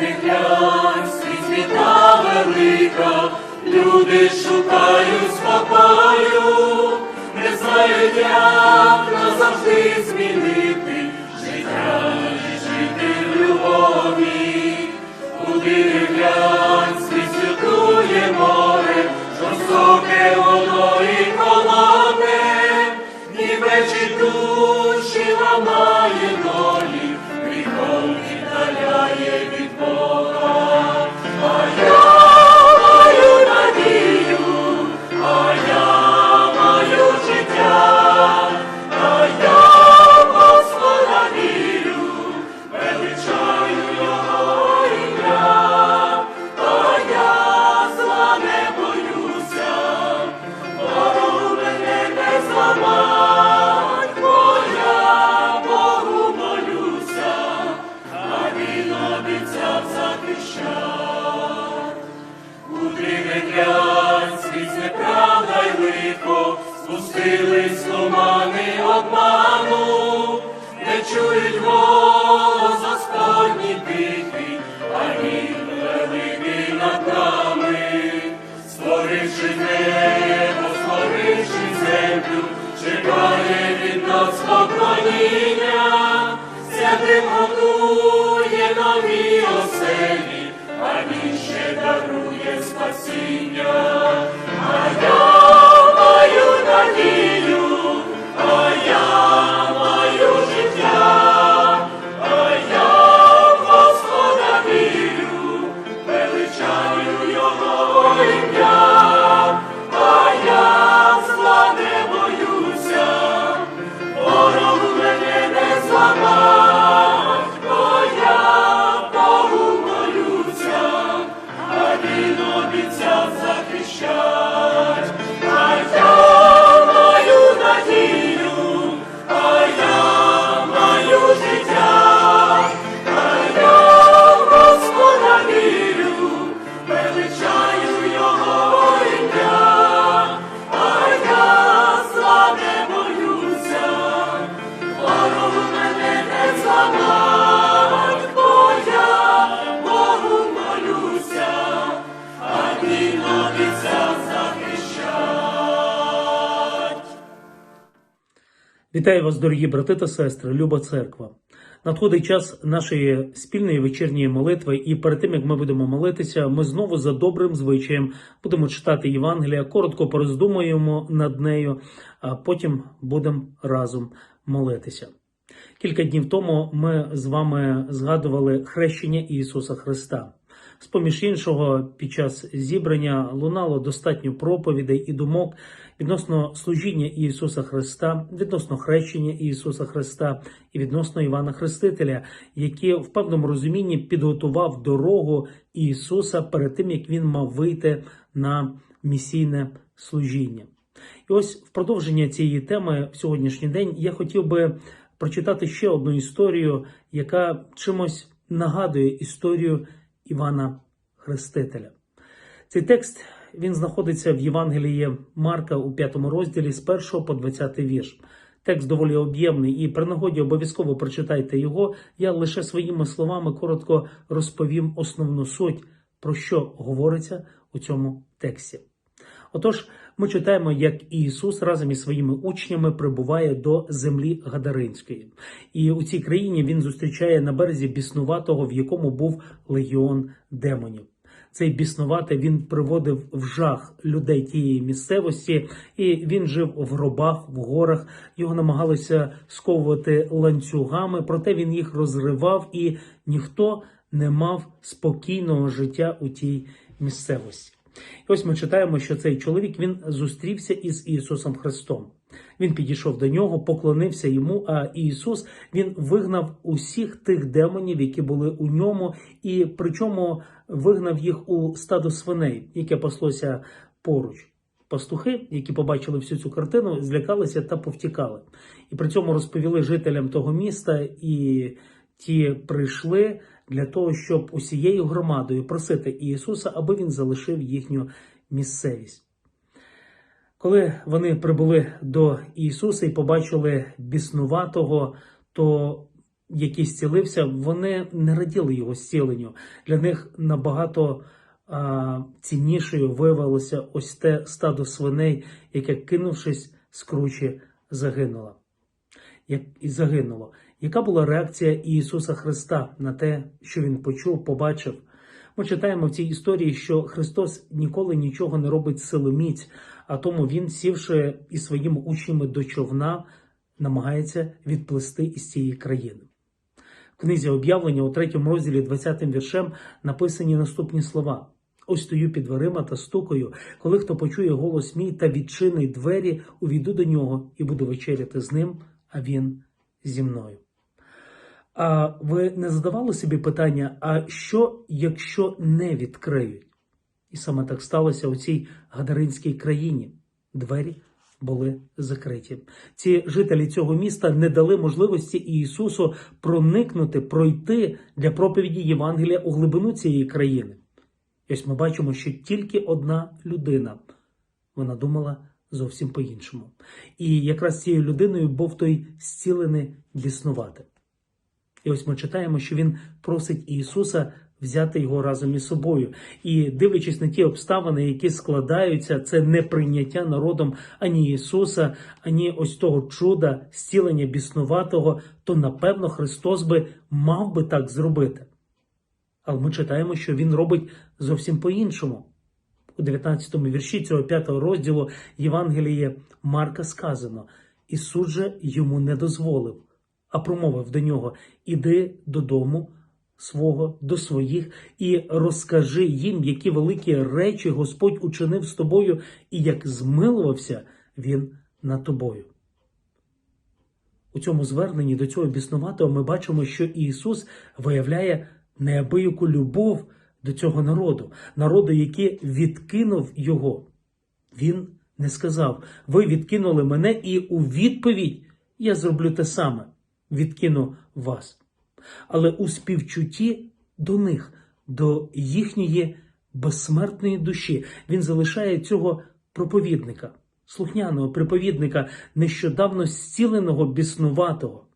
не глянь, світа велика, люди шукають спокою, не знають, як назавжди змінити життя і жити в любові. Куди обіцяв захищать. Куди не глянь, спустились тумани обману, не чують голос Господній тихий, а він над нами, створивши небо, створивши землю, чекає від нас поклоніння, святим готує нові дарує спасіння. А Вітаю вас, дорогі брати та сестри, люба церква. Надходить час нашої спільної вечірньої молитви, і перед тим як ми будемо молитися, ми знову за добрим звичаєм будемо читати Євангелія, коротко пороздумуємо над нею, а потім будемо разом молитися. Кілька днів тому ми з вами згадували хрещення Ісуса Христа. З поміж іншого, під час зібрання лунало достатньо проповідей і думок відносно служіння Ісуса Христа, відносно хрещення Ісуса Христа і відносно Івана Хрестителя, які в певному розумінні підготував дорогу Ісуса перед тим, як він мав вийти на місійне служіння. І ось в продовження цієї теми в сьогоднішній день я хотів би прочитати ще одну історію, яка чимось нагадує історію Івана Хрестителя. Цей текст він знаходиться в Євангелії Марка у п'ятому розділі з 1 по 20 вірш. Текст доволі об'ємний, і при нагоді обов'язково прочитайте його. Я лише своїми словами коротко розповім основну суть, про що говориться у цьому тексті. Отож, ми читаємо, як Ісус разом із своїми учнями прибуває до землі Гадаринської, і у цій країні він зустрічає на березі біснуватого, в якому був легіон демонів. Цей біснуватий він приводив в жах людей тієї місцевості, і він жив в гробах, в горах. Його намагалися сковувати ланцюгами, проте він їх розривав, і ніхто не мав спокійного життя у тій місцевості. І ось ми читаємо, що цей чоловік він зустрівся із Ісусом Христом. Він підійшов до нього, поклонився йому. А Ісус він вигнав усіх тих демонів, які були у ньому, і причому вигнав їх у стадо свиней, яке паслося поруч. Пастухи, які побачили всю цю картину, злякалися та повтікали. І при цьому розповіли жителям того міста, і ті прийшли для того, щоб усією громадою просити Ісуса, аби він залишив їхню місцевість. Коли вони прибули до Ісуса і побачили біснуватого, то який зцілився, вони не раділи його зціленню. Для них набагато а, ціннішою виявилося ось те стадо свиней, яке, кинувшись з кручі, загинуло. Як і загинуло. Яка була реакція Ісуса Христа на те, що Він почув, побачив? Ми читаємо в цій історії, що Христос ніколи нічого не робить силоміць, а тому Він, сівши із своїми учнями до човна, намагається відплисти із цієї країни. В книзі об'явлення у третьому розділі 20 віршем написані наступні слова. Ось стою під дверима та стукаю, коли хто почує голос мій та відчинить двері, увійду до нього і буду вечеряти з ним, а він зі мною. А ви не задавали собі питання, а що, якщо не відкриють? І саме так сталося у цій гадаринській країні. Двері були закриті. Ці жителі цього міста не дали можливості Ісусу проникнути, пройти для проповіді Євангелія у глибину цієї країни. І ось ми бачимо, що тільки одна людина вона думала зовсім по-іншому. І якраз цією людиною був той зцілений біснувати. І ось ми читаємо, що він просить Ісуса взяти його разом із собою. І дивлячись на ті обставини, які складаються, це неприйняття народом ані Ісуса, ані ось того чуда, зцілення біснуватого, то напевно Христос би мав би так зробити. Але ми читаємо, що Він робить зовсім по-іншому. У 19 вірші цього 5 розділу Євангеліє Марка сказано: Ісус же йому не дозволив, а промовив до нього: Іди додому свого до своїх і розкажи їм, які великі речі Господь учинив з тобою, і як змилувався Він над тобою. У цьому зверненні до цього біснуватого ми бачимо, що Ісус виявляє неабияку любов до цього народу, народу, який відкинув його. Він не сказав: Ви відкинули мене, і у відповідь я зроблю те саме, відкину вас. Але у співчутті до них, до їхньої безсмертної душі, він залишає цього проповідника, слухняного приповідника, нещодавно зціленого біснуватого.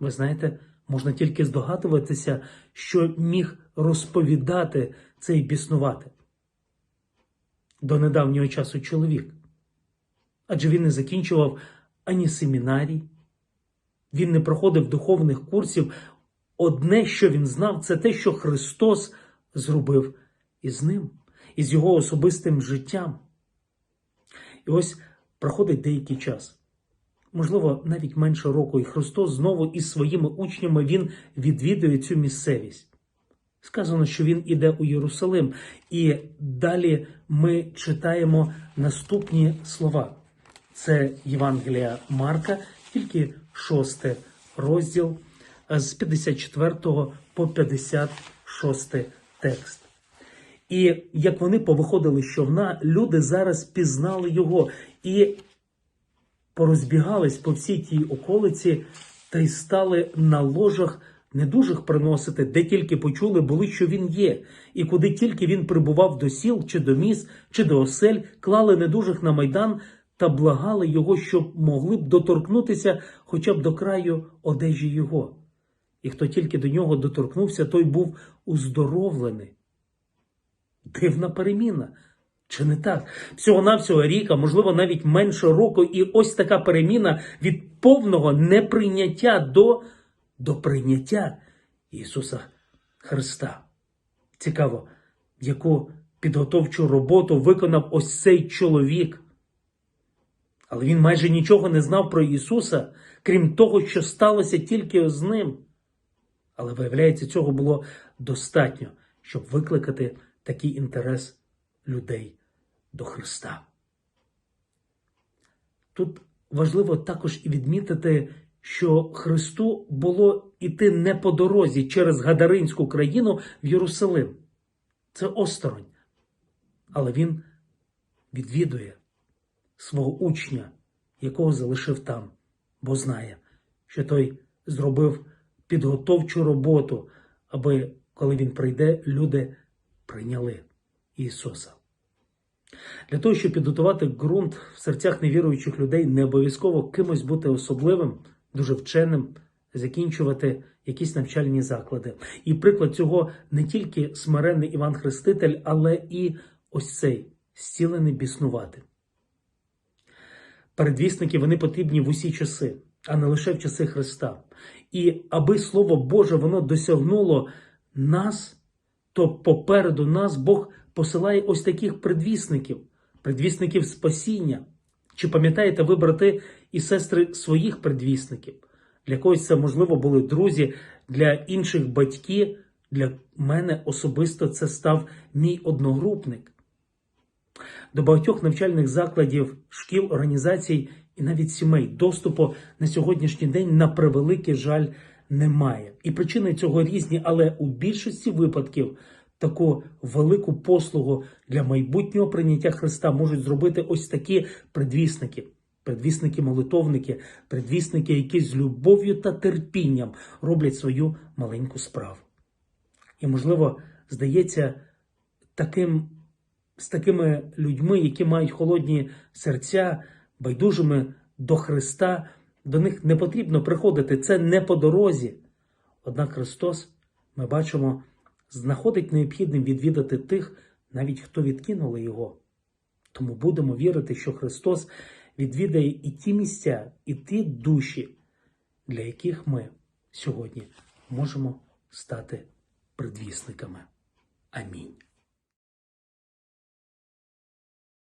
Ви знаєте, можна тільки здогадуватися, що міг розповідати цей біснувати до недавнього часу чоловік. Адже він не закінчував ані семінарій, він не проходив духовних курсів. Одне, що він знав, це те, що Христос зробив із ним, із його особистим життям. І ось проходить деякий час. Можливо, навіть менше року, і Христос знову із своїми учнями він відвідує цю місцевість. Сказано, що він іде у Єрусалим, і далі ми читаємо наступні слова. Це Євангелія Марка, тільки шостий розділ з 54 по 56 текст. І як вони повиходили з човна, люди зараз пізнали його і порозбігались по всій тій околиці та й стали на ложах недужих приносити, де тільки почули були, що він є, і куди тільки він прибував до сіл, чи до міст, чи до осель, клали недужих на майдан та благали його, щоб могли б доторкнутися хоча б до краю одежі його. І хто тільки до нього доторкнувся, той був уздоровлений. Дивна переміна. Чи не так? Всього-навсього рік, а можливо навіть менше року, і ось така переміна від повного неприйняття до, до прийняття Ісуса Христа. Цікаво, яку підготовчу роботу виконав ось цей чоловік. Але він майже нічого не знав про Ісуса, крім того, що сталося тільки з ним. Але виявляється, цього було достатньо, щоб викликати такий інтерес людей до Христа. Тут важливо також і відмітити, що Христу було іти не по дорозі через Гадаринську країну в Єрусалим. Це осторонь. Але він відвідує свого учня, якого залишив там, бо знає, що той зробив підготовчу роботу, аби коли він прийде, люди прийняли Ісуса. Для того, щоб підготувати ґрунт в серцях невіруючих людей, не обов'язково кимось бути особливим, дуже вченим, закінчувати якісь навчальні заклади. І приклад цього не тільки смиренний Іван Хреститель, але і ось цей зцілений біснувати. Передвісники вони потрібні в усі часи, а не лише в часи Христа. І аби Слово Боже воно досягнуло нас, то попереду нас Бог посилає ось таких предвісників, предвісників спасіння. Чи пам'ятаєте ви, брати і сестри, своїх предвісників? Для когось це, можливо, були друзі, для інших батьки, для мене особисто це став мій одногрупник. До багатьох навчальних закладів, шкіл, організацій і навіть сімей доступу на сьогоднішній день на превеликий жаль немає. І причини цього різні, але у більшості випадків таку велику послугу для майбутнього прийняття Христа можуть зробити ось такі предвісники. Предвісники-молитовники, предвісники, які з любов'ю та терпінням роблять свою маленьку справу. І, можливо, здається, таким з такими людьми, які мають холодні серця, байдужими до Христа, до них не потрібно приходити. Це не по дорозі. Однак Христос, ми бачимо, знаходить необхідним відвідати тих, навіть хто відкинули його. Тому будемо вірити, що Христос відвідає і ті місця, і ті душі, для яких ми сьогодні можемо стати предвісниками. Амінь.